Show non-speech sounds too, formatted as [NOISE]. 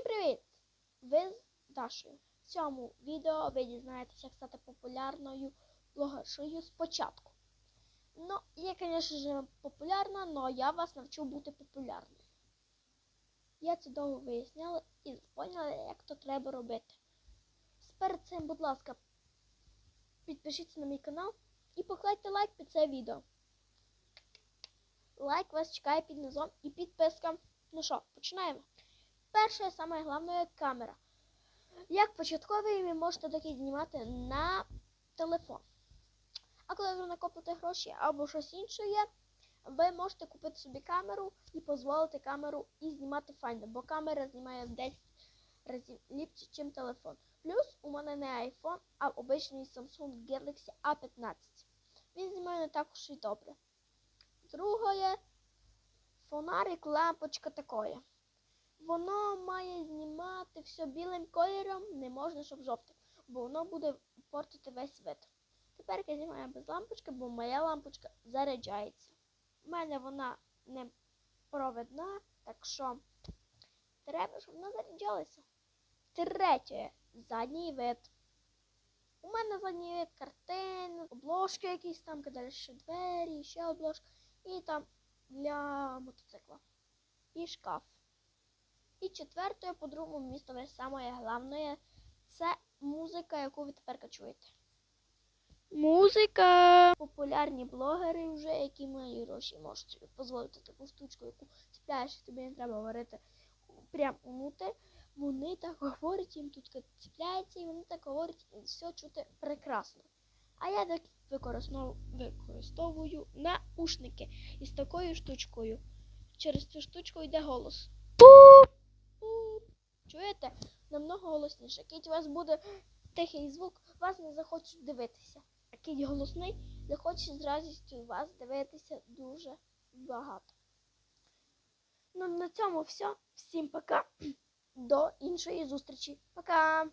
Всім привіт! Ви з Дашою. В цьому відео ви дізнаєтеся, як стати популярною блогершою спочатку. Ну, я, звісно популярна, але я вас навчу бути популярною. Я це довго виясняла і поняла, як то треба робити. Перед цим, будь ласка, підпишіться на мій канал і покладьте лайк під це відео. Лайк вас чекає під низом і підписка. Ну що, починаємо. Перше, саме головне камера. Як початковий ви можете таки знімати на телефон. А коли ви накопите гроші або щось інше є, ви можете купити собі камеру і дозволити камеру і знімати файно, бо камера знімає в 10 разів ліпше, ніж телефон. Плюс у мене не iPhone, а обичний Samsung Galaxy A15. Він знімає не також і добре. Друге, фонарик, лампочка такої. Воно має знімати все білим кольором, не можна, щоб жовтим, бо воно буде портити весь вид. Тепер я знімаю без лампочки, бо моя лампочка заряджається. У мене вона не провідна, так що треба, щоб вона заряджалася. Третє задній вид. У мене задній вид картин, обложки якісь там, далі ще двері, ще обложка. І там для мотоцикла. І шкаф. І четвертою, по другому місту, саме головне, це музика, яку ви тепер чуєте. Музика. Популярні блогери вже, які мають гроші, можуть собі дозволити таку штучку, яку ціпляєш, і тобі не треба варити прямо мути. Вони так говорять, їм тут ціпляється, і вони так говорять, і все чути прекрасно. А я так використовую наушники із такою штучкою. Через цю штучку йде голос. Пуп! Намного голосніше. Кіть у вас буде тихий звук, вас не захочуть дивитися. А кіть голосний захоче з радістю вас дивитися дуже багато. Ну, на цьому все. Всім пока. [CLEARS THROAT] До іншої зустрічі. Пока!